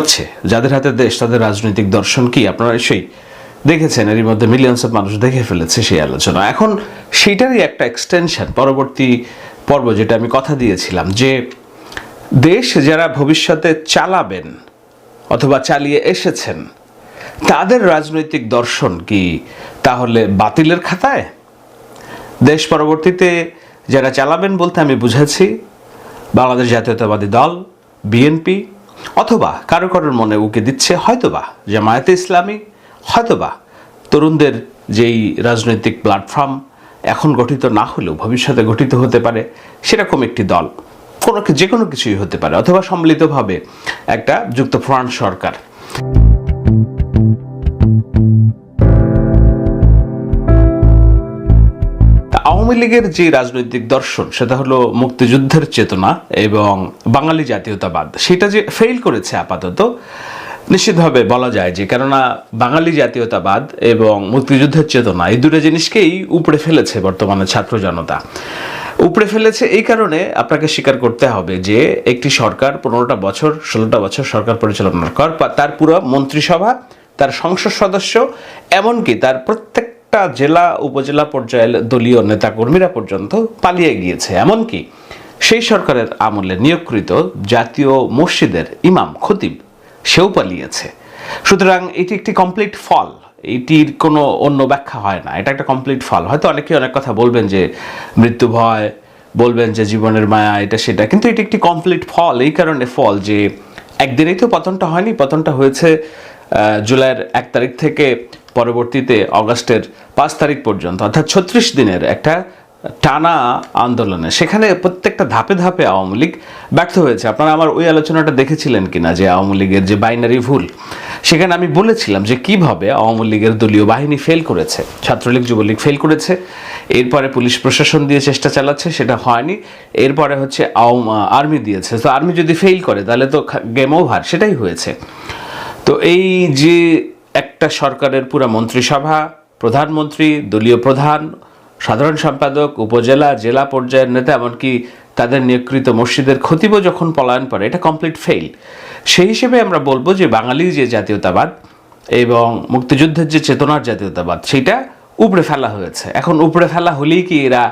হচ্ছে যাদের হাতে দেশ, তাদের রাজনৈতিক দর্শন কি? আপনারা সেই দেখেছেন, এরই মধ্যে মিলিয়ন্স অফ মানুষ দেখে ফেলেছে সেই আলোচনা। এখন সেইটারই একটা এক্সটেনশন পরবর্তী পর্ব যেটা আমি কথা দিয়েছিলাম, যে দেশ যারা ভবিষ্যতে চালাবেন অথবা চালিয়ে এসেছেন, তাদের রাজনৈতিক দর্শন কি তাহলে বাতিলের খাতায়? দেশ পরবর্তীতে যারা চালাবেন বলতে আমি বুঝেছি, বাংলাদেশ জাতীয়তাবাদী দল, বিএনপি অথবা কারও কারোর মনে উকে দিচ্ছে হয়তোবা জামায়াতে ইসলামী, হয়তোবা তরুণদের যেই রাজনৈতিক প্ল্যাটফর্ম এখন গঠিত না হলেও ভবিষ্যতে গঠিত হতে পারে, সেরকম একটি দল। কোনো যে কোনো কিছুই হতে পারে, অথবা সম্মিলিতভাবে একটা যুক্তফ্রন্ট সরকার। লীগের যে রাজনৈতিক দর্শন, সেটা হলো মুক্তিযুদ্ধের চেতনা এবং বাঙালি জাতীয়তাবাদ, সেটা যে ফেল করেছে আপাতত, নিশ্চিতভাবে বলা যায় যে কেননা বাঙালি জাতীয়তাবাদ এবং মুক্তিযুদ্ধের চেতনা, এই দুটো জিনিসকেই উপড়ে ফেলেছে বর্তমানে ছাত্র জনতা। উপড়ে ফেলেছে এই কারণে আপনাকে স্বীকার করতে হবে যে একটি সরকার পনেরোটা বছর, ষোলোটা বছর সরকার পরিচালনার কর তার পুরো মন্ত্রিসভা, তার সংসদ সদস্য, এমনকি তার প্রত্যেকটা জেলা, উপজেলা পর্যায়ের দলীয় নেতাকর্মীরা পর্যন্ত পালিয়ে গিয়েছে। এমনকি সেই সরকারের আমলে নিয়োগকৃত জাতীয় মসজিদের ইমাম খতিব, সেও পালিয়েছে। সুতরাং এটি একটি কমপ্লিট ফল এটির কোনো অন্য ব্যাখ্যা হয় না। এটা একটা কমপ্লিট ফল হয়তো অনেকে অনেক কথা বলবেন যে মৃত্যু ভয়, বলবেন যে জীবনের মায়া, এটা সেটা। কিন্তু এটি একটি কমপ্লিট ফল এই কারণে ফল যে একদিনেই তো পতনটা হয়নি। পতনটা হয়েছে জুলাইয়ের এক তারিখ থেকে পরবর্তীতে অগস্টের পাঁচ তারিখ পর্যন্ত, অর্থাৎ ছত্রিশ দিনের একটা টানা আন্দোলনে। সেখানে প্রত্যেকটা ধাপে ধাপে আওয়ামী লীগ ব্যর্থ হয়েছে। আপনারা আমার ওই আলোচনাটা দেখেছিলেন কিনা, যে আওয়ামী লীগের যে বাইনারি ভুল? সেখানে আমি বলেছিলাম যে কীভাবে আওয়ামী লীগের দলীয় বাহিনী ফেল করেছে। ছাত্রলীগ, যুবলীগ ফেল করেছে। এরপরে পুলিশ প্রশাসন দিয়ে চেষ্টা চালাচ্ছে, সেটা হয়নি। এরপরে হচ্ছে আর্মি দিয়েছে। তো আর্মি যদি ফেল করে, তাহলে তো গেম ওভার সেটাই হয়েছে। তো এই যে একটা সরকারের পুরা মন্ত্রিসভা, প্রধানমন্ত্রী, দলীয় প্রধান, সাধারণ সম্পাদক, উপজেলা, জেলা পর্যায়ের নেতা, এমনকি তাদের নিয়োগকৃত মসজিদের খতিবও যখন পলায়ন করে, এটা কমপ্লিট ফেইল সেই হিসেবে আমরা বলব যে বাঙালি যে জাতীয়তাবাদ এবং মুক্তিযুদ্ধের যে চেতনার জাতীয়তাবাদ সেটা উপড়ে ফেলা হয়েছে। এখন উপড়ে ফেলা হলেই কি এরা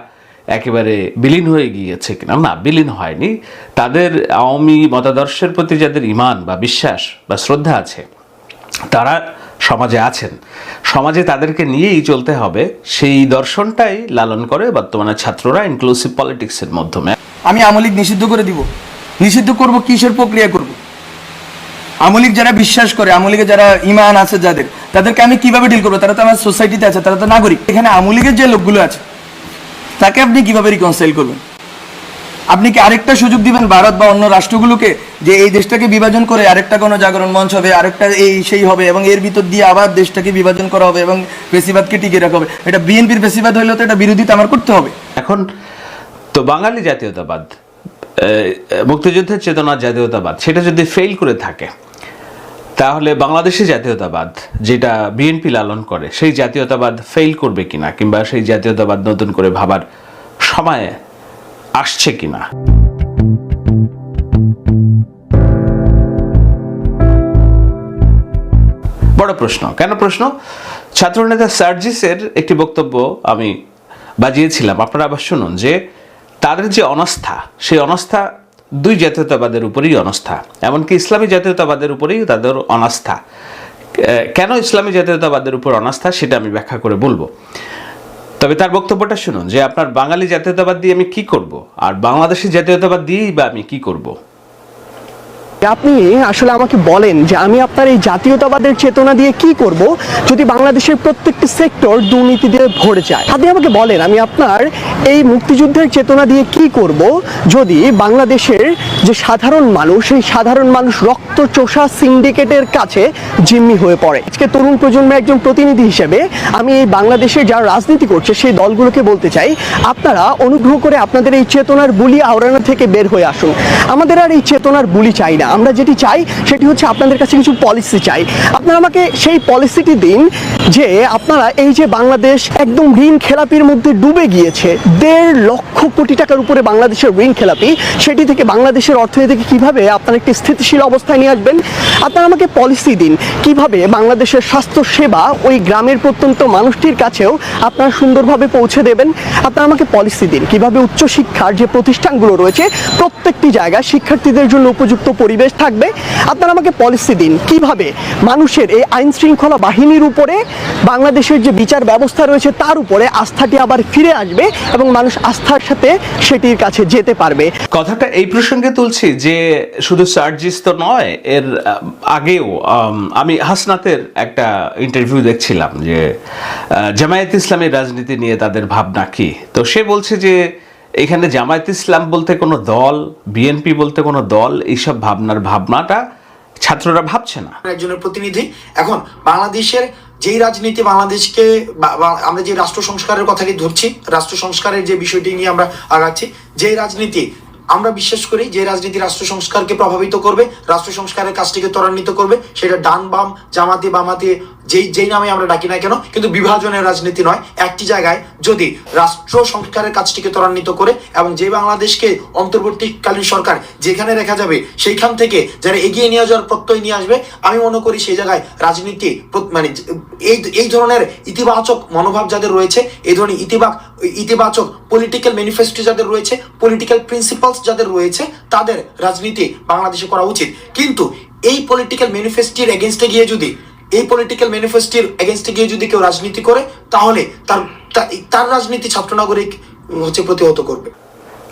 একেবারে বিলীন হয়ে গিয়েছে কিনা? না, বিলীন হয়নি। তাদের আওয়ামী মতাদর্শের প্রতি যাদের ইমান বা বিশ্বাস বা শ্রদ্ধা আছে, তারা সমাজে আছেন। সমাজে তাদেরকে নিয়েই চলতে হবে। সেই দর্শনটাই লালন করে বর্তমানে ছাত্ররা ইনক্লুসিভ পলিটিক্সের মাধ্যমে। আমি আমলিক নিষিদ্ধ করে দিব। নিষিদ্ধ করব, কিসের প্রক্রিয়া করব? আমলিক যারা বিশ্বাস করে আমলিকে যারা ইমান আছে যাদের, তাদেরকে আমি কীভাবে ডিল করব? তারা তো আমার সোসাইটিতে আছে, তারা তো নাগরিক। এখানে আমলিকের যে লোকগুলো আছে, তাকে আপনি কীভাবে রিকনসাইল করবেন? আপনি কি আরেকটা সুযোগ দিবেন ভারত বা অন্য রাষ্ট্রগুলোকে যে এই দেশটাকে বিভাজন করে আরেকটা কোনো জাগরণ মঞ্চ হবে, আরেকটা এই সেই হবে এবং এর ভিতর দিয়ে আবার দেশটাকে বিভাজন করা হবে এবং বেশিবাদকে টিকে রাখা হবে? এটা বিএনপির বেশিবাদ হইলে তো এটা বিরোধিতা আমার করতে হবে। এখন তো বাঙালি জাতীয়তাবাদ মুক্তিযুদ্ধের চেতনার জাতীয়তাবাদ, সেটা যদি ফেল করে থাকে, তাহলে বাংলাদেশি জাতীয়তাবাদ, যেটা বিএনপি লালন করে, সেই জাতীয়তাবাদ ফেল করবে কিনা কিংবা সেই জাতীয়তাবাদ নতুন করে ভাবার সময় আসছে কিনা? বড় প্রশ্ন। কেন প্রশ্ন? ছাত্রনেতা সার্জিসের একটি বক্তব্য আমি বাজিয়েছিলাম। আপনারা আবার শুনুন যে তাদের যে অনাস্থা, সেই অনাস্থা দুই জাতীয়তাবাদের উপরেই অনাস্থা, এমনকি ইসলামী জাতীয়তাবাদের উপরেই তাদের অনাস্থা। কেন ইসলামী জাতীয়তাবাদের উপর অনাস্থা সেটা আমি ব্যাখ্যা করে বলব। তবে তার বক্তব্যটা শুনুন যে আপনার বাঙালি জাতীয়তাবাদ দিয়ে আমি কি করব? আর বাংলাদেশি জাতীয়তাবাদ দিয়েই বা আমি কি করব? আপনি আসলে আমাকে বলেন যে আমি আপনার এই জাতীয়তাবাদের চেতনা দিয়ে কি করব যদি বাংলাদেশের প্রত্যেকটি সেক্টর দুর্নীতি দিয়ে ভরে যায়। আপনি আমাকে বলেন, আমি আপনার এই মুক্তিযুদ্ধের চেতনা দিয়ে কি করব যদি বাংলাদেশের যে সাধারণ মানুষ সেই সাধারণ মানুষ রক্ত চোষা সিন্ডিকেটের কাছে জিম্মি হয়ে পড়ে। আজকে তরুণ প্রজন্মের একজন প্রতিনিধি হিসেবে আমি এই বাংলাদেশের যারা রাজনীতি করছে সেই দলগুলোকে বলতে চাই, আপনারা অনুগ্রহ করে আপনাদের এই চেতনার বুলি আওড়ানো থেকে বের হয়ে আসুন। আমাদের আর এই চেতনার বুলি চাই না। আমরা যেটি চাই, সেটি হচ্ছে আপনাদের কাছে কিছু পলিসি চাই। আপনারা আমাকে সেই পলিসিটি দিন যে আপনারা এই যে বাংলাদেশ একদম ঋণ খেলাপির মধ্যে ডুবে গিয়েছে, দেড় লক্ষ কোটি টাকার উপরে বাংলাদেশের ঋণ খেলাপি, সেটি থেকে বাংলাদেশের অর্থনীতিকে কীভাবে আপনারা একটি স্থিতিশীল অবস্থায় নিয়ে আসবেন? আপনারা আমাকে পলিসি দিন কীভাবে বাংলাদেশের স্বাস্থ্য সেবা ওই গ্রামের প্রত্যন্ত মানুষটির কাছেও আপনারা সুন্দরভাবে পৌঁছে দেবেন? আপনারা আমাকে পলিসি দিন কীভাবে উচ্চশিক্ষার যে প্রতিষ্ঠানগুলো রয়েছে, প্রত্যেকটি জায়গায় শিক্ষার্থীদের জন্য উপযুক্ত পরিবেশ থাকবে। আপনারা আমাকে পলিসি দিন। কীভাবে? মানুষের এই আইন শৃঙ্খলা বাহিনীর উপরে, বাংলাদেশের যে বিচার ব্যবস্থা রয়েছে তার উপরে আস্থাটি আবার ফিরে আসবে এবং মানুষ আস্থার সাথে সেটির কাছে যেতে পারবে। কথাটা এই প্রসঙ্গে তুলছি যে শুধু সার্জিস তো নয়, এর আগেও, আমি হাসনাতের একটা ইন্টারভিউ দেখছিলাম যে জামায়াত ইসলামের রাজনীতি নিয়ে তাদের ভাবনা কি? তো সে বলছে যে এখানে জামায়াত ইসলাম বলতে কোনো দল, বিএনপি বলতে কোনো দল, এইসব ভাবনার ভাবনাটা ছাত্ররা ভাবছে না। একজনের প্রতিনিধি। এখন বাংলাদেশের যেই রাজনীতি বাংলাদেশকে আমরা যে রাষ্ট্র সংস্কারের কথাটি ধরছি, রাষ্ট্র সংস্কারের যে বিষয়টি নিয়ে আমরা আগাচ্ছি, যে রাজনীতি আমরা বিশ্বাস করি, যে রাজনীতি রাষ্ট্র সংস্কারকে প্রভাবিত করবে, রাষ্ট্র সংস্কারের কাজটিকে ত্বরান্বিত করবে, সেটা ডান বাম, জামাতি বামাতি যেই যেই নামে আমরা ডাকি না কেন, কিন্তু বিভাজনের রাজনীতি নয়। একটি জায়গায় যদি রাষ্ট্র সংস্কারের কাজটিকে ত্বরান্বিত করে এবং যে বাংলাদেশকে অন্তর্বর্তীকালীন সরকার যেখানে রেখা যাবে, সেইখান থেকে যারা এগিয়ে নিয়ে যাওয়ার প্রত্যয় নিয়ে আসবে, আমি মনে করি সেই জায়গায় রাজনীতি মানে এই এই ধরনের ইতিবাচক মনোভাব যাদের রয়েছে, এই ধরনের ইতিবাক ইতিবাচক পলিটিক্যাল ম্যানিফেস্টো যাদের রয়েছে পলিটিক্যাল প্রিন্সিপালস যাদের রয়েছে, তাদের রাজনীতি বাংলাদেশে করা উচিত। কিন্তু এই পলিটিক্যাল ম্যানিফেস্টির এগেনস্টে গিয়ে যদি এই পলিটিক্যাল ম্যানিফেস্টোর এগেনস্টে গিয়ে যদি কেউ রাজনীতি করে, তাহলে তার তার রাজনীতি ছাত্র নাগরিক হচ্ছে প্রতিহত করবে।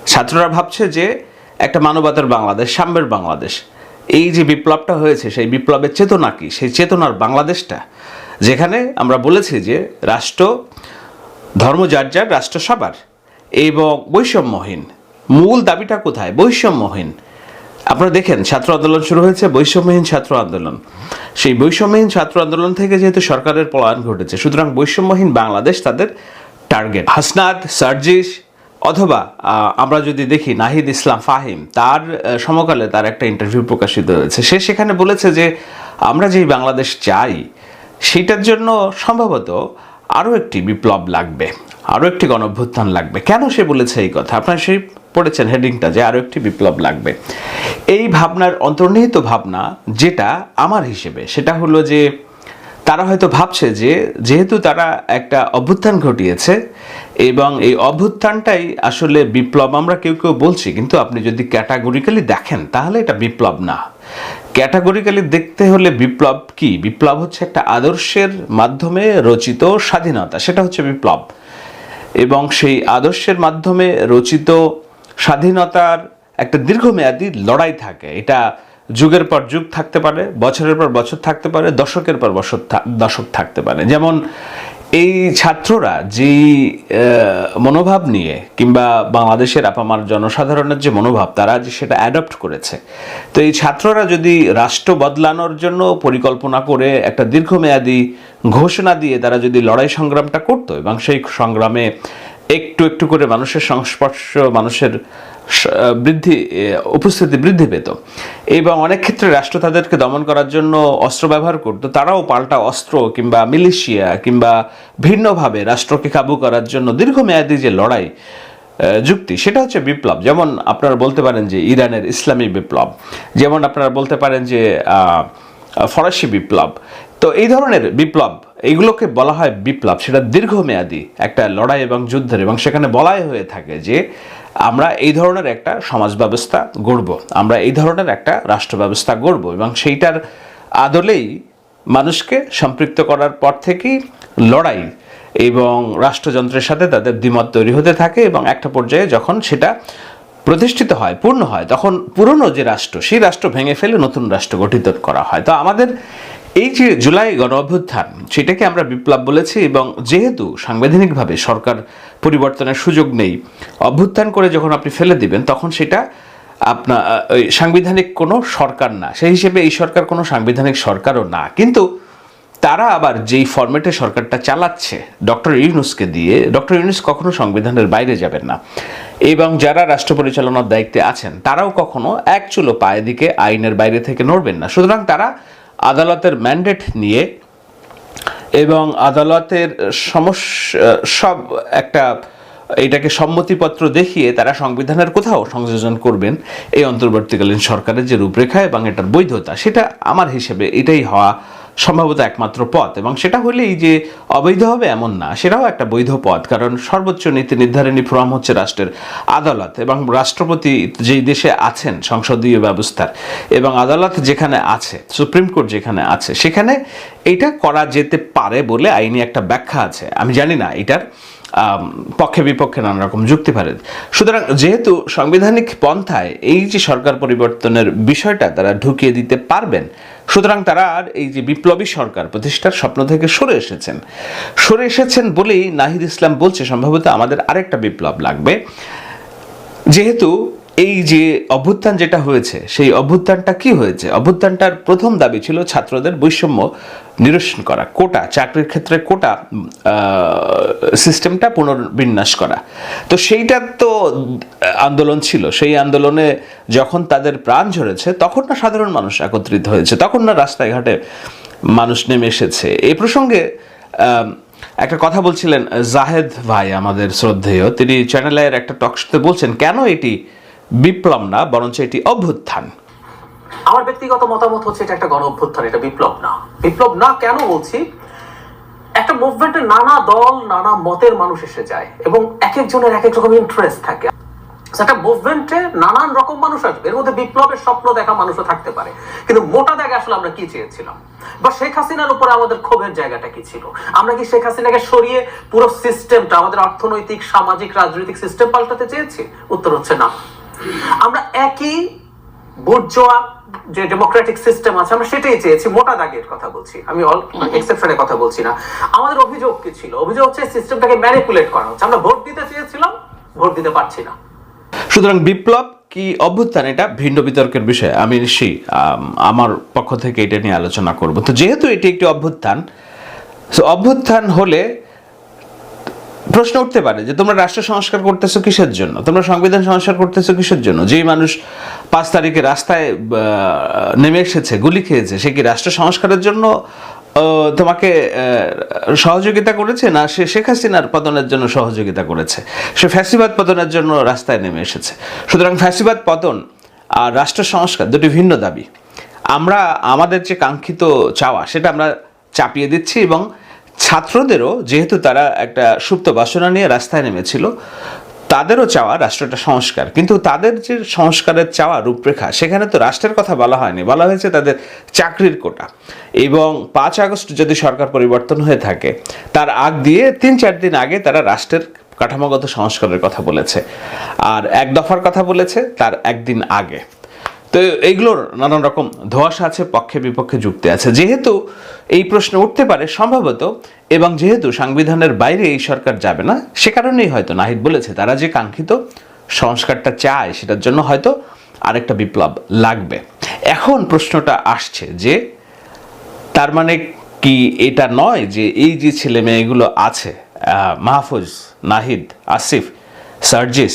ছাত্ররা ভাবছে যে একটা মানবতার বাংলাদেশ, সাম্যের বাংলাদেশ। এই যে বিপ্লবটা হয়েছে, সেই বিপ্লবের চেতনা কি? সেই চেতনার বাংলাদেশটা? যেখানে আমরা বলেছি যে রাষ্ট্র, ধর্ম যার যার, রাষ্ট্র সবার। এবং বৈষম্যহীন। মূল দাবিটা কোথায়? বৈষম্যহীন। আপনারা দেখেন, ছাত্র আন্দোলন শুরু হয়েছে, বৈষম্যহীন ছাত্র আন্দোলন। সেই বৈষম্যহীন ছাত্র আন্দোলন থেকে যেহেতু সরকারের পলায়ন ঘটেছে, সুতরাং বৈষম্যহীন বাংলাদেশ তাদের টার্গেট। হাসনাদ সার্জিস, অথবা আমরা যদি দেখি, নাহিদ ইসলাম ফাহিম, তার সমকালে তার একটা ইন্টারভিউ প্রকাশিত হয়েছে। সে সেখানে বলেছে যে, আমরা যেই বাংলাদেশ চাই, সেটার জন্য সম্ভবত আরও একটি বিপ্লব লাগবে। আরও একটি গণভ্যুত্থান লাগবে। কেন সে বলেছে এই কথা? আপনার সেই পড়েছেন হেডিংটা যে আরও একটি বিপ্লব লাগবে। এই ভাবনার অন্তর্নিহিত ভাবনা যেটা আমার হিসেবে, সেটা হলো যে তারা হয়তো ভাবছে যে যেহেতু তারা একটা অভ্যুত্থান ঘটিয়েছে এবং এই অভ্যুত্থানটাই আসলে বিপ্লব, আমরা কেউ কেউ বলছি, কিন্তু আপনি যদি ক্যাটাগরিক্যালি দেখেন, তাহলে এটা বিপ্লব না। ক্যাটাগরিক্যালি দেখতে হলে বিপ্লব কি? বিপ্লব হচ্ছে একটা আদর্শের মাধ্যমে রচিত স্বাধীনতা, সেটা হচ্ছে বিপ্লব। এবং সেই আদর্শের মাধ্যমে রচিত স্বাধীনতার একটা দীর্ঘমেয়াদী লড়াই থাকে। এটা যুগের পর যুগ থাকতে পারে, বছরের পর বছর থাকতে পারে, দশকের পর বছর দশক থাকতে পারে। যেমন এই ছাত্ররা আহ, মনোভাব নিয়ে কিংবা বাংলাদেশের আপামার জনসাধারণের যে মনোভাব তারা যে সেটা অ্যাডপ্ট করেছে। তো এই ছাত্ররা যদি রাষ্ট্র বদলানোর জন্য পরিকল্পনা করে একটা দীর্ঘমেয়াদী ঘোষণা দিয়ে তারা যদি লড়াই সংগ্রামটা করতো এবং সেই সংগ্রামে একটু একটু করে মানুষের সংস্পর্শ মানুষের বৃদ্ধি উপস্থিতি বৃদ্ধি পেত। এবং অনেক ক্ষেত্রে রাষ্ট্র তাদেরকে দমন করার জন্য অস্ত্র ব্যবহার করতো। তারাও পাল্টা অস্ত্র কিংবা মিলিশিয়া কিংবা ভিন্নভাবে রাষ্ট্রকে কাবু করার জন্য দীর্ঘমেয়াদী যে লড়াই যুক্তি, সেটা হচ্ছে বিপ্লব। যেমন আপনারা বলতে পারেন যে ইরানের ইসলামী বিপ্লব। যেমন আপনারা বলতে পারেন যে ফরাসি বিপ্লব। তো এই ধরনের বিপ্লব এইগুলোকে বলা হয় বিপ্লব। সেটা দীর্ঘমেয়াদী একটা লড়াই এবং যুদ্ধের এবং সেখানে বলাই হয়ে থাকে যে আমরা এই ধরনের একটা সমাজ ব্যবস্থা গড়ব, আমরা এই ধরনের একটা রাষ্ট্র ব্যবস্থা গড়ব এবং সেইটার আদলেই মানুষকে সম্পৃক্ত করার পর থেকেই লড়াই এবং রাষ্ট্রযন্ত্রের সাথে তাদের দ্বিমত তৈরি হতে থাকে এবং একটা পর্যায়ে যখন সেটা প্রতিষ্ঠিত হয়, পূর্ণ হয়, তখন পুরনো যে রাষ্ট্র সেই রাষ্ট্র ভেঙে ফেলে নতুন রাষ্ট্র গঠিত করা হয়। তো আমাদের এই যে জুলাই গণ অভ্যুত্থান সেটাকে আমরা বিপ্লব বলেছি এবং যেহেতু সাংবিধানিকভাবে সরকার পরিবর্তনের সুযোগ নেই, অভ্যুত্থান করে যখন আপনি ফেলে দিবেন, তখন সেটা আপনার সাংবিধানিক কোনো সরকার না। সেই হিসেবে এই সরকার কোনো সাংবিধানিক সরকারও না। কিন্তু তারা আবার যেই ফরম্যাটে সরকারটা চালাচ্ছে, ডক্টর ইউনুসকে দিয়ে, ডক্টর ইউনুস কখনো সংবিধানের বাইরে যাবেন না। এবং যারা রাষ্ট্র পরিচালনার দায়িত্বে আছেন, তারাও কখনো এক চুলো পায়ে দিকে আইনের বাইরে থেকে নড়বেন না। সুতরাং তারা আদালতের ম্যান্ডেট নিয়ে এবং আদালতের সমস্যা সব একটা এটাকে সম্মতিপত্র দেখিয়ে তারা সংবিধানের কোথাও সংযোজন করবেন এই অন্তর্বর্তীকালীন সরকারের যে রূপরেখা এবং এটার বৈধতা, সেটা আমার হিসেবে এটাই হওয়া সম্ভবত একমাত্র পথ। এবং সেটা হলেই যে অবৈধ হবে এমন না, সেটাও একটা বৈধ পথ। কারণ সর্বোচ্চ নীতি নির্ধারণী ফোরাম হচ্ছে রাষ্ট্রের আদালত এবং রাষ্ট্রপতি যেই দেশে আছেন সংসদীয় ব্যবস্থার এবং আদালত যেখানে আছে, সুপ্রিম কোর্ট যেখানে আছে, সেখানে এটা করা যেতে পারে বলে আইনি একটা ব্যাখ্যা আছে। আমি জানি না এটার পক্ষে বিপক্ষে নানা রকম যুক্তি পারে। সুতরাং যেহেতু সাংবিধানিক পন্থায় এই যে সরকার পরিবর্তনের বিষয়টা তারা ঢুকিয়ে দিতে পারবেন সুতরাং তারা আর এই যে বিপ্লবী সরকার প্রতিষ্ঠার স্বপ্ন থেকে সরে এসেছেন। সরে এসেছেন বলেই নাহিদ ইসলাম বলছে, সম্ভবত আমাদের আরেকটা বিপ্লব লাগবে। যেহেতু এই যে অভ্যুত্থান যেটা হয়েছে, সেই অভ্যুত্থানটা কি হয়েছে? অভ্যুত্থানটার প্রথম দাবি ছিল ছাত্রদের বৈষম্য নিরসন করা, কোটা, চাকরির ক্ষেত্রে কোটা সিস্টেমটা পুনর্বিন্যাস করা। তো সেইটা তো আন্দোলন ছিল। সেই আন্দোলনে যখন তাদের প্রাণ ঝরেছে, তখন না সাধারণ মানুষ একত্রিত হয়েছে, তখন না রাস্তায় ঘাটে মানুষ নেমে এসেছে। এই প্রসঙ্গে একটা কথা বলছিলেন জাহেদ ভাই আমাদের শ্রদ্ধেয়। তিনি চ্যানেলের একটা টক শোতে বলছেন, কেন এটি বিপ্লব না, বরঞ্চ এটি অভ্যুত্থান। আমার ব্যক্তিগত মতামত হচ্ছে এটা একটা গণ অভ্যুত্থান এটা বিপ্লব না। বিপ্লব না কেন বলছি? একটা মুভমেন্টে নানা দল, নানা মতের মানুষ এসে যায় এবং এক একজনের এক এক রকম ইন্টারেস্ট থাকে। একটা মুভমেন্টে নানান রকম মানুষ আসবে। এর মধ্যে বিপ্লবের স্বপ্ন দেখা মানুষও থাকতে পারে। কিন্তু মোটা দাগে আসলে আমরা কি চেয়েছিলাম? বা শেখ হাসিনার উপরে আমাদের ক্ষোভের জায়গাটা কি ছিল? আমরা কি শেখ হাসিনাকে সরিয়ে পুরো সিস্টেমটা আমাদের অর্থনৈতিক, সামাজিক, রাজনৈতিক সিস্টেম পাল্টাতে চেয়েছি? উত্তর হচ্ছে না। আমরা একই বুর্জোয়া যে ডেমোক্রেটিক সিস্টেম আছে আমরা সেটাই চেয়েছি মোটা দাগের কথা বলছি। আমি অল এক্সেপশনের কথা বলছি না। আমাদের অভিযোগ কি ছিল? অভিযোগ হচ্ছে সিস্টেমটাকে ম্যানিপুলেট করা হচ্ছে। আমরা ভোট দিতে চেয়েছিলাম ভোট দিতে পারছি না। সুতরাং বিপ্লব কি অভ্যুত্থান? এটা ভিন্ন বিতর্কের বিষয়। আমি আম, আমার পক্ষ থেকে এটা নিয়ে আলোচনা করব। তো যেহেতু এটি একটি অভ্যুত্থান তো অভ্যুত্থান হলে প্রশ্ন উঠতে পারে যে তোমরা রাষ্ট্র সংস্কার করতেছো কিসের জন্য? তোমরা সংবিধান সংস্কার করতেছো কিসের জন্য? যেই মানুষ পাঁচ তারিখে রাস্তায় নেমে এসেছে, গুলি খেয়েছে, সে কি রাষ্ট্র সংস্কারের জন্য তোমাকে সহযোগিতা করেছে? না, সে শেখ হাসিনার পতনের জন্য সহযোগিতা করেছে। সে ফ্যাসিবাদ পতনের জন্য রাস্তায় নেমে এসেছে। সুতরাং ফ্যাসিবাদ পতন আর রাষ্ট্র সংস্কার দুটি ভিন্ন দাবি। আমরা, আমাদের যে কাঙ্ক্ষিত চাওয়া, সেটা আমরা চাপিয়ে দিচ্ছি এবং ছাত্রদেরও যেহেতু তারা একটা সুপ্ত বাসনা নিয়ে রাস্তায় নেমেছিল, তাদেরও চাওয়া রাষ্ট্রটা সংস্কার। কিন্তু তাদের যে সংস্কারের চাওয়া রূপরেখা, সেখানে তো রাষ্ট্রের কথা বলা হয়নি। বলা হয়েছে তাদের চাকরির কোটা। এবং পাঁচ আগস্ট যদি সরকার পরিবর্তন হয়ে থাকে, তার আগ দিয়ে তিন চার দিন আগে তারা রাষ্ট্রের কাঠামোগত সংস্কারের কথা বলেছে। আর এক দফার কথা বলেছে, তার একদিন আগে। তো এইগুলোর নানান রকম ধোঁয়াশা আছে, পক্ষে বিপক্ষে যুক্তি আছে। যেহেতু এই প্রশ্ন উঠতে পারে, সম্ভবত এবং যেহেতু সংবিধানের বাইরে এই সরকার যাবে না, সে কারণেই হয়তো নাহিদ বলেছে, তারা যে কাঙ্ক্ষিত সংস্কারটা চায়, সেটার জন্য হয়তো আরেকটা বিপ্লব লাগবে। এখন প্রশ্নটা আসছে যে, তার মানে কি এটা নয় যে এই যে ছেলে মেয়েগুলো আছে মাহফুজ, নাহিদ, আসিফ, সার্জিস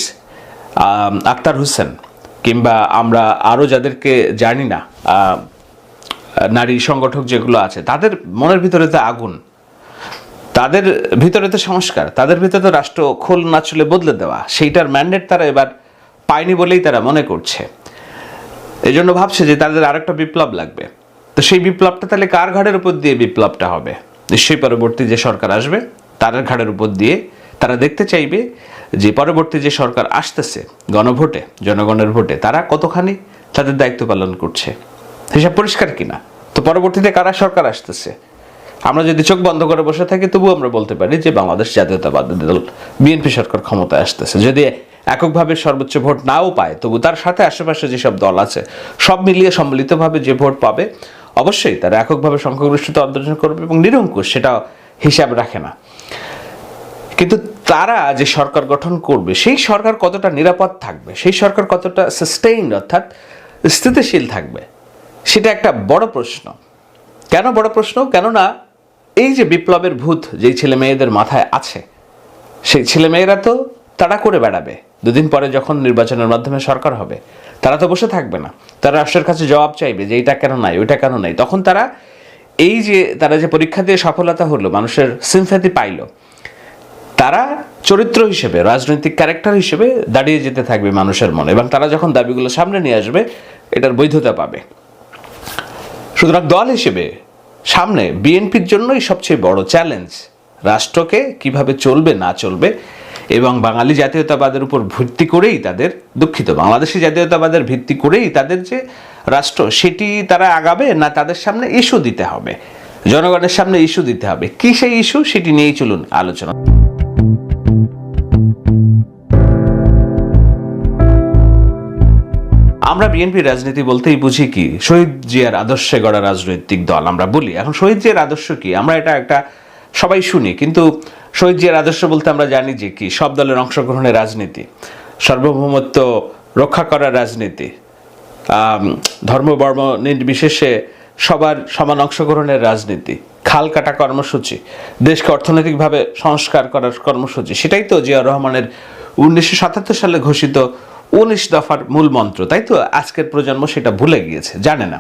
আক্তার হোসেন কিংবা আমরা আরও যাদেরকে জানি না নারী সংগঠক যেগুলো আছে, তাদের মনের ভিতরে তো আগুন। তাদের ভিতরে তো সংস্কার, তাদের ভিতরে তো রাষ্ট্র খোল না চলে বদলে দেওয়া। সেইটার ম্যান্ডেট তারা এবার পায়নি বলেই তারা মনে করছে। এই জন্য ভাবছে যে তাদের আরেকটা বিপ্লব লাগবে। তো সেই বিপ্লবটা তাহলে কার ঘাড়ের উপর দিয়ে বিপ্লবটা হবে? নিশ্চয়ই পরবর্তী যে সরকার আসবে, তাদের ঘাড়ের উপর দিয়ে তারা দেখতে চাইবে যে পরবর্তী যে সরকার আসতেছে, গণভোটে, জনগণের ভোটে, তারা কতখানি তাদের দায়িত্ব পালন করছে? হিসাব পরিষ্কার কিনা? তো পরবর্তীতে কারা সরকার আসতেছে? আমরা যদি চোখ বন্ধ করে বসে থাকি তবু আমরা বলতে পারি যে বাংলাদেশ জাতীয়তাবাদী দল, বিএনপি সরকার ক্ষমতায় আসতেছে। যদি এককভাবে সর্বোচ্চ ভোট নাও পায়, তবু তার সাথে আশেপাশে যেসব দল আছে, সব মিলিয়ে সম্মিলিতভাবে যে ভোট পাবে, অবশ্যই তারা এককভাবে সংখ্যাগরিষ্ঠতা অর্জন করবে এবং নিরঙ্কুশ সেটা হিসাব রাখে না। কিন্তু তারা যে সরকার গঠন করবে, সেই সরকার কতটা নিরাপদ থাকবে, সেই সরকার কতটা সাস্টেইন অর্থাৎ স্থিতিশীল থাকবে, সেটা একটা বড় প্রশ্ন। কেন বড় প্রশ্ন? কেননা এই যে বিপ্লবের ভূত যেই ছেলে মেয়েদের মাথায় আছে, সেই ছেলে মেয়েরা তো তাড়া করে বেড়াবে। দুদিন পরে যখন নির্বাচনের মাধ্যমে সরকার হবে, তারা তো বসে থাকবে না। তারা রাষ্ট্রের কাছে জবাব চাইবে যে এইটা কেন নাই, ওইটা কেন নাই। তখন তারা এই যে, তারা যে পরীক্ষা দিয়ে সফলতা হলো, মানুষের সিমফ্যাথি পাইলো তারা চরিত্র হিসেবে, রাজনৈতিক ক্যারেক্টার হিসেবে দাঁড়িয়ে যেতে থাকবে মানুষের মনে এবং তারা যখন দাবিগুলো সামনে নিয়ে আসবে, এটার বৈধতা পাবে। সুতরাং দল হিসেবে সামনে বিএনপির জন্যই সবচেয়ে বড় চ্যালেঞ্জ রাষ্ট্রকে কীভাবে চলবে, না চলবে এবং বাঙালি জাতীয়তাবাদের উপর ভিত্তি করেই তাদের দুঃখিত। বাংলাদেশি জাতীয়তাবাদের ভিত্তি করেই তাদের যে রাষ্ট্র, সেটি তারা আগাবে না তাদের সামনে ইস্যু দিতে হবে? জনগণের সামনে ইস্যু দিতে হবে। কি সেই ইস্যু সেটি নিয়েই চলুন আলোচনা। আমরা বিএনপি রাজনীতি বলতেই বুঝি কি? শহীদ জিয়ার আদর্শে গড়া রাজনৈতিক দল, আমরা বলি। এখন শহীদ জিয়ার আদর্শ কি? আমরা এটা একটা, সবাই শুনি, কিন্তু শহীদ জিয়ার আদর্শ বলতে আমরা জানি যে কি? সব দলের অংশগ্রহণের রাজনীতি, সার্বভৌমত্ব রক্ষা করার রাজনীতি ধর্ম, বর্ম নির্বিশেষে সবার সমান অংশগ্রহণের রাজনীতি, খাল কাটা কর্মসূচি, দেশকে অর্থনৈতিকভাবে সংস্কার করার কর্মসূচি। সেটাই তো জিয়াউর রহমানের উনিশশো সাতাত্তর সালে ঘোষিত উনিশ দফার মূল মন্ত্র, তাই তো? আজকের প্রজন্ম সেটা ভুলে গিয়েছে, জানে না।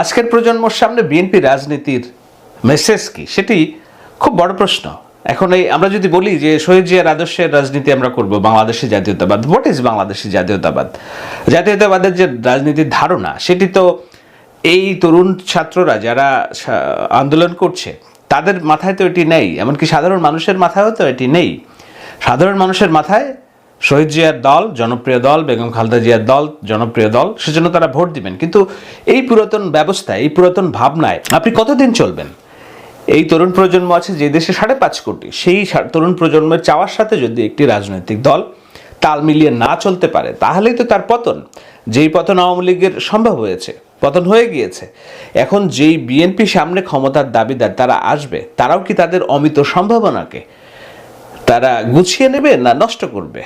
আজকের প্রজন্মর সামনে বিএনপি রাজনীতির মেসেজ কি? সেটি খুব বড় প্রশ্ন। এখন এই আমরা যদি বলি যে শহীদ জিয়ার আদর্শের রাজনীতি আমরা করব, বাংলাদেশি জাতীয়তাবাদ হোয়াট ইজ বাংলাদেশি জাতীয়তাবাদ? জাতীয়তাবাদের যে রাজনীতির ধারণা, সেটি তো এই তরুণ ছাত্ররা যারা আন্দোলন করছে, তাদের মাথায় তো এটি নেই। এমনকি সাধারণ মানুষের মাথায়ও তো এটি নেই। সাধারণ মানুষের মাথায় শহীদ জিয়ার দল, জনপ্রিয় দল, বেগম খালেদা জিয়ার দল, জনপ্রিয় দল, সেজন্য তারা ভোট দিবেন। কিন্তু এই পুরাতন ব্যবস্থায়, এই পুরাতন ভাবনায় আপনি কতদিন চলবেন? এই তরুণ প্রজন্ম আছে যে দেশে সাড়ে পাঁচ কোটি, সেই তরুণ প্রজন্মের চাওয়ার সাথে যদি একটি রাজনৈতিক দল তাল মিলিয়ে না চলতে পারে, তাহলেই তো তার পতন। যেই পতন আওয়ামী লীগের সম্ভব হয়েছে, পতন হয়ে গিয়েছে। এখন যেই বিএনপি সামনে ক্ষমতার দাবিদার তারা আসবে, তারাও কি তাদের অমিত সম্ভাবনাকে তারা গুছিয়ে নেবে না নষ্ট করবে?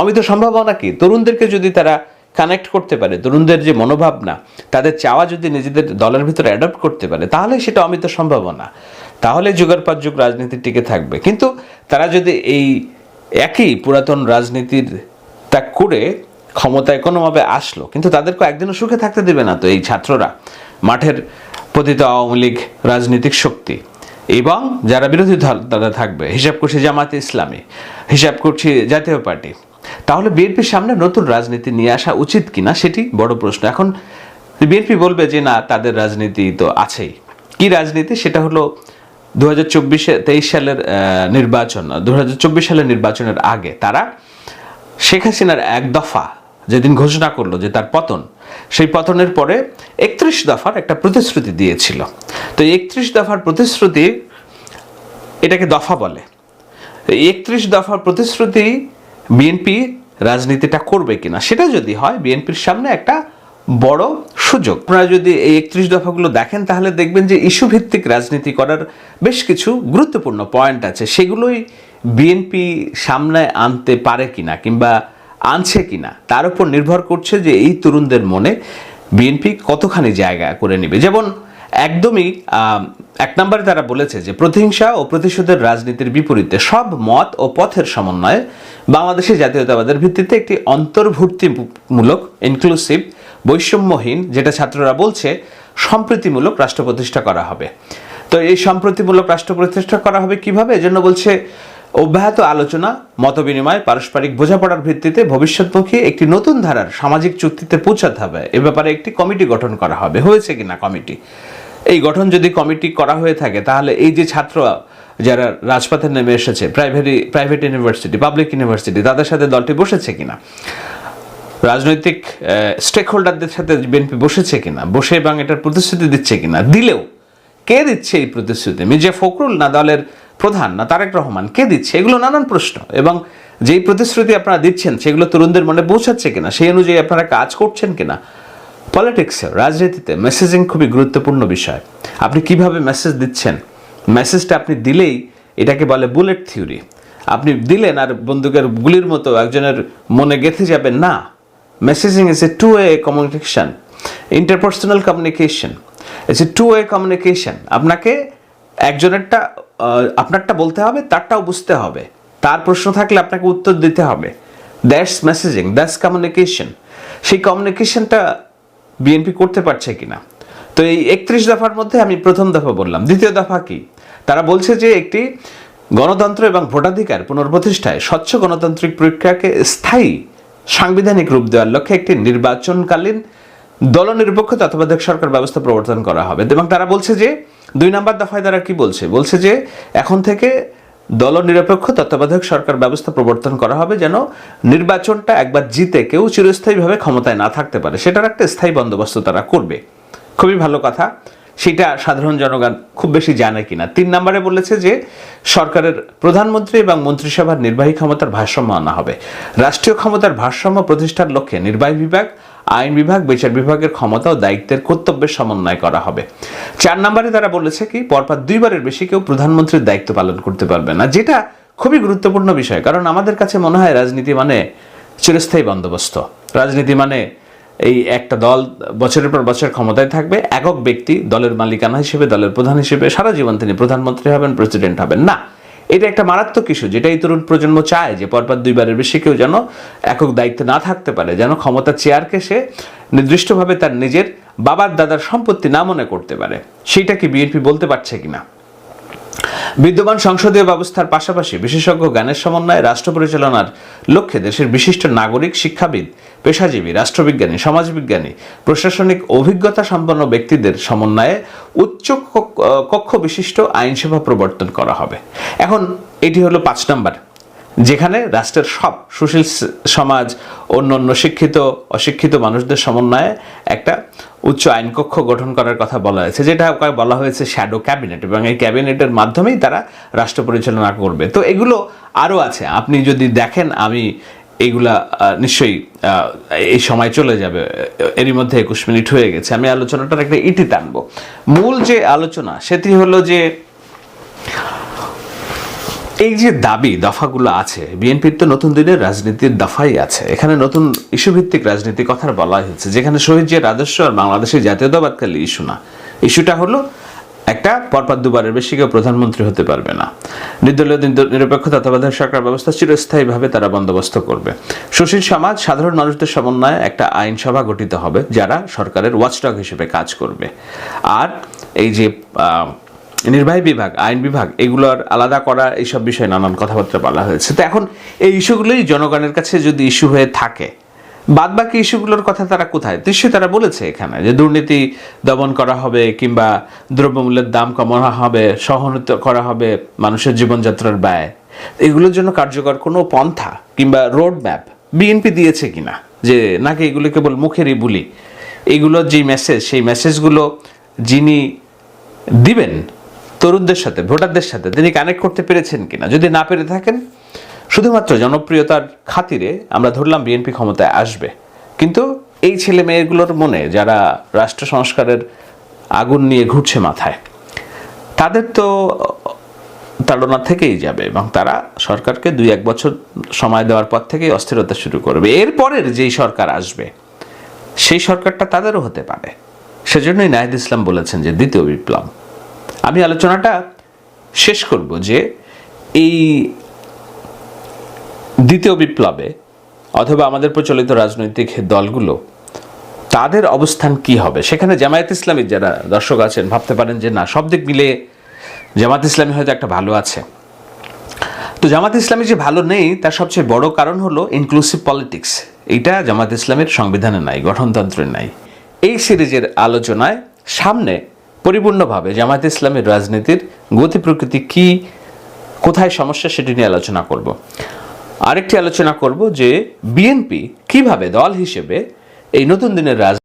অমিত সম্ভাবনা কি? তরুণদেরকে যদি তারা কানেক্ট করতে পারে, তরুণদের যে মনোভাবনা, তাদের চাওয়া যদি নিজেদের দলের ভিতরে অ্যাডপ্ট করতে পারে, তাহলে সেটা অমিত সম্ভাবনা। তাহলে যুগের পর যুগ রাজনীতি টিকে থাকবে। কিন্তু তারা যদি এই একই পুরাতন রাজনীতির ত্যাগ করে ক্ষমতায় কোনোভাবে আসলো, কিন্তু তাদেরকে একদিনও সুখে থাকতে দেবে না তো এই ছাত্ররা, মাঠের পতিত আওয়ামী লীগ রাজনৈতিক শক্তি। এবং যারা বিরোধী দল, তারা থাকবে। হিসাব করছি জামাতে ইসলামী হিসাব করছি জাতীয় পার্টি। তাহলে বিএনপির সামনে নতুন রাজনীতি নিয়ে আসা উচিত কিনা সেটি বড় প্রশ্ন। এখন বিএনপি বলবে যে, না, তাদের রাজনীতি তো আছেই। কি রাজনীতি? সেটা হলো দু হাজার সালের নির্বাচন দু হাজার চব্বিশ সালের নির্বাচনের আগে তারা শেখ হাসিনার এক দফা যেদিন ঘোষণা করল যে তার পতন, সেই পতনের পরে একত্রিশ দফার একটা প্রতিশ্রুতি দিয়েছিল। তো একত্রিশ দফার প্রতিশ্রুতি এটাকে দফা বলে। একত্রিশ দফার প্রতিশ্রুতি বিএনপি রাজনীতিটা করবে কিনা, সেটা যদি হয় বিএনপির সামনে একটা বড় সুযোগ। আপনারা যদি এই একত্রিশ দফাগুলো দেখেন, তাহলে দেখবেন যে ইস্যু ভিত্তিক রাজনীতি করার বেশ কিছু গুরুত্বপূর্ণ পয়েন্ট আছে। সেগুলোই বিএনপি সামনে আনতে পারে কিনা কিংবা আনছে কিনা, তার উপর নির্ভর করছে যে এই তরুণদের মনে বিএনপি কতখানি জায়গা করে নেবে। যেমন একদমই এক নম্বরে তারা বলেছে যে প্রতিহিংসা ও প্রতিশোধের রাজনীতির বিপরীতে সব মত ও পথের সমন্বয়ে বাংলাদেশের জাতীয়তাবাদের ভিত্তিতে একটি অন্তর্ভুক্তিমূলক ইনক্লুসিভ বৈষম্যহীন, যেটা ছাত্ররা বলছে সম্প্রীতিমূলক রাষ্ট্র প্রতিষ্ঠা করা হবে। তো এই সম্প্রতিমূলক রাষ্ট্র প্রতিষ্ঠা করা হবে কীভাবে? এজন্য বলছে, অব্যাহত আলোচনা, মতবিনিময়, পারস্পরিক বোঝাপড়ার ভিত্তিতে ভবিষ্যৎমুখী একটি নতুন ধারার সামাজিক চুক্তিতে পৌঁছাতে হবে। এ ব্যাপারে একটি কমিটি গঠন করা হবে। হয়েছে কিনা কমিটি? এই গঠন যদি কমিটি করা হয়ে থাকে, তাহলে এই যে ছাত্র যারা রাজপথে নেমে এসেছে private private university public university তাদের সাথে দলটি বসেছে কিনা? রাজনৈতিক স্টেক হোল্ডারদের সাথে বিএনপি বসেছে কিনা? বসে এবং এটার প্রতিশ্রুতি দিচ্ছে কিনা? দিলেও কে দিচ্ছে এই প্রতিশ্রুতি? মির্জা ফখরুল না দলের প্রধান, না তারেক রহমান? কে দিচ্ছে? এগুলো নানান প্রশ্ন। এবং যেই প্রতিশ্রুতি আপনারা দিচ্ছেন, সেগুলো তরুণদের মনে পৌঁছাচ্ছে কিনা? সেই অনুযায়ী আপনারা কাজ করছেন কিনা? পলিটিক্সে রাজনীতিতে মেসেজিং খুবই গুরুত্বপূর্ণ বিষয়। আপনি কীভাবে মেসেজ দিচ্ছেন? মেসেজটা আপনি দিলেই এটাকে বলে বুলেট থিওরি আপনি দিলেন আর বন্দুকের গুলির মতো একজনের মনে গেঁথে যাবে না messaging is a two way communication interpersonal communication it's a two way communication আপনাকে একজনেরটা আপনারটা বলতে হবে, তারটাও বুঝতে হবে। তার প্রশ্ন থাকলে আপনাকে উত্তর দিতে হবে। দ্যাটস মেসেজিং দ্যাটস কমিউনিকেশন সেই কমিউনিকেশনটা বিএনপি করতে পারছে কিনা? তো এই একত্রিশ দফার মধ্যে আমি প্রথম দফা বললাম। দ্বিতীয় দফা কি? তারা বলছে যে একটি গণতন্ত্র এবং ভোটাধিকার পুনর্প্রতিষ্ঠায় স্বচ্ছ গণতান্ত্রিক প্রক্রিয়াকে স্থায়ী সাংবিধানিক রূপ দেওয়ার লক্ষ্যে একটি নির্বাচনকালীন দলনিরপেক্ষ তত্ত্বাবধায়ক সরকার ব্যবস্থা প্রবর্তন করা হবে। এবং তারা বলছে যে, দুই নম্বর দফায় তারা কি বলছে? বলছে যে, এখন থেকে দলনিরপেক্ষ তত্ত্বাবধায়ক সরকার ব্যবস্থা প্রবর্তন করা হবে যেন নির্বাচনটা একবার জিতে কেউ চিরস্থায়ীভাবে ক্ষমতায় না থাকতে পারে। সেটার একটা স্থায়ী বন্দোবস্ত তারা করবে। খুবই ভালো কথা। সেটা সাধারণ জনগণ খুব বেশি জানে কিনা। তিন নম্বরে বলেছে যে সরকারের প্রধানমন্ত্রী এবং মন্ত্রিসভার নির্বাহী ক্ষমতার ভারসাম্য আনা হবে। রাষ্ট্রীয় ক্ষমতার ভারসাম্য প্রতিষ্ঠার লক্ষ্যে নির্বাহী বিভাগ আইন বিভাগ, বিচার বিভাগের ক্ষমতা ও দায়িত্বের কর্তব্যের সমন্বয় করা হবে। চার নম্বরে তারা বলেছে কি, পরপর দুইবারের বেশি কেউ প্রধানমন্ত্রীর দায়িত্ব পালন করতে পারবে না, যেটা খুবই গুরুত্বপূর্ণ বিষয়, কারণ আমাদের কাছে মনে হয় রাজনীতি মানে চিরস্থায়ী বন্দোবস্ত। রাজনীতি মানে এই একটা দল বছরের পর বছর ক্ষমতায় থাকবে, একক ব্যক্তি দলের মালিকানা হিসেবে, দলের প্রধান হিসেবে, সারা জীবন তিনি প্রধানমন্ত্রী হবেন, প্রেসিডেন্ট হবেন। না এটা একটা মারাত্মক ইস্যু যেটা এই তরুণ প্রজন্ম চায় যে পরপর দুইবারের বেশি কেউ যেন একক দায়িত্বে না থাকতে পারে, যেন ক্ষমতা চেয়ারকে সে নির্দিষ্টভাবে তার নিজের বাবার দাদার সম্পত্তি না মনে করতে পারে। সেইটা কি বিএনপি বলতে পারছে কিনা? বিদ্যমান সংসদীয় ব্যবস্থার পাশাপাশি বিশেষজ্ঞ জ্ঞানের সমন্বয়ে রাষ্ট্র পরিচালনার লক্ষ্যে দেশের বিশিষ্ট নাগরিক, শিক্ষাবিদ, পেশাজীবী, রাষ্ট্রবিজ্ঞানী, সমাজবিজ্ঞানী, প্রশাসনিক অভিজ্ঞতা সম্পন্ন ব্যক্তিদের সমন্বয়ে উচ্চ কক্ষ- বিশিষ্ট আইনসভা প্রবর্তন করা হবে। এখন এটি হলো পাঁচ নাম্বার। যেখানে রাষ্ট্রের সব সুশীল সমাজ অন্য অন্য শিক্ষিত, অশিক্ষিত মানুষদের সমন্বয়ে একটা উচ্চ আইনকক্ষ গঠন করার কথা বলা হয়েছে, যেটা বলা হয়েছে শ্যাডো ক্যাবিনেট এবং এই ক্যাবিনেটের মাধ্যমেই তারা রাষ্ট্র পরিচালনা করবে। তো এগুলো আরও আছে, আপনি যদি দেখেন আমি এইগুলা নিশ্চয়ই এই সময় চলে যাবে, এরই মধ্যে একুশ মিনিট হয়ে গেছে, আমি আলোচনাটার একটা ইতি টানবো। মূল যে আলোচনা, সেটি হলো যে এই যে দাবি, দফাগুলো আছে, বিএনপির তো নতুন দিনের রাজনীতির দফাই আছে। এখানে নতুন ইস্যু ভিত্তিক রাজনীতি কথা বলা হয়েছে যেখানে শহীদ যে রাজস্ব আর বাংলাদেশের জাতীয়তাবাদকালী ইস্যু না। ইস্যুটা হলো একটা, পরপর দুবারের বেশি কেউ প্রধানমন্ত্রী হতে পারবে না। নির্দলীয় নির- নিরপেক্ষ তত্ত্বাবধায়ক সরকার ব্যবস্থা চিরস্থায়ীভাবে তারা বন্দোবস্ত করবে। সুশীল সমাজ, সাধারণ মানুষদের সমন্বয়ে একটা আইনসভা গঠিত হবে, যারা সরকারের ওয়াচডগ হিসেবে কাজ করবে। আর এই যে নির্বাহী বিভাগ, আইন বিভাগ, এগুলোর আলাদা করা এইসব বিষয়ে নানান কথাবার্তা বলা হয়েছে। তো এখন এই ইস্যুগুলোই জনগণের কাছে যদি ইস্যু হয়ে থাকে বাদ বাকি ইস্যুগুলোর কথা তারা কোথায়? নিশ্চয়ই তারা বলেছে এখানে যে দুর্নীতি দমন করা হবে কিংবা দ্রব্যমূল্যের দাম কমানো হবে সহনীত করা হবে মানুষের জীবনযাত্রার ব্যয়। এগুলোর জন্য কার্যকর কোনো পন্থা কিংবা রোড ম্যাপ বিএনপি দিয়েছে কিনা? যে নাকি এগুলো কেবল মুখেরই বুলি? এগুলোর যে মেসেজ সেই মেসেজগুলো যিনি দিবেন তরুণদের সাথে, ভোটারদের সাথে তিনি কানেক্ট করতে পেরেছেন কিনা? যদি না পেরে থাকেন, শুধুমাত্র জনপ্রিয়তার খাতিরে আমরা ধরলাম বিএনপি ক্ষমতায় আসবে। কিন্তু এই ছেলে মেয়েগুলোর মনে যারা রাষ্ট্র সংস্কারের আগুন নিয়ে ঘুরছে মাথায়, তাদের তো তাড়না থেকেই যাবে এবং তারা সরকারকে দুই এক বছর সময় দেওয়ার পর থেকেই অস্থিরতা শুরু করবে। এরপরের যেই সরকার আসবে, সেই সরকারটা তাদেরও হতে পারে। সেজন্যই নাহিদ ইসলাম বলেছেন যে দ্বিতীয় বিপ্লব। আমি আলোচনাটা শেষ করব যে এই দ্বিতীয় বিপ্লবে অথবা আমাদের প্রচলিত রাজনৈতিক দলগুলো তাদের অবস্থান কি হবে? সেখানে জামায়াত ইসলামী যারা দর্শক আছেন, ভাবতে পারেন যে না, সব দিক মিলে জামাত ইসলামী হয়তো একটা ভালো আছে। তো জামাত ইসলামী যে ভালো নেই, তার সবচেয়ে বড় কারণ হলো ইনক্লুসিভ পলিটিক্স এইটা জামাত ইসলামের সংবিধানে নাই, গঠনতন্ত্রে নাই। এই সিরিজের আলোচনায় সামনে পরিপূর্ণভাবে জামায়াত ইসলামের রাজনীতির গতি প্রকৃতি কি, কোথায় সমস্যা সেটি নিয়ে আলোচনা করব। আরেকটি আলোচনা করব যে বিএনপি কীভাবে দল হিসেবে এই নতুন দিনের রাজ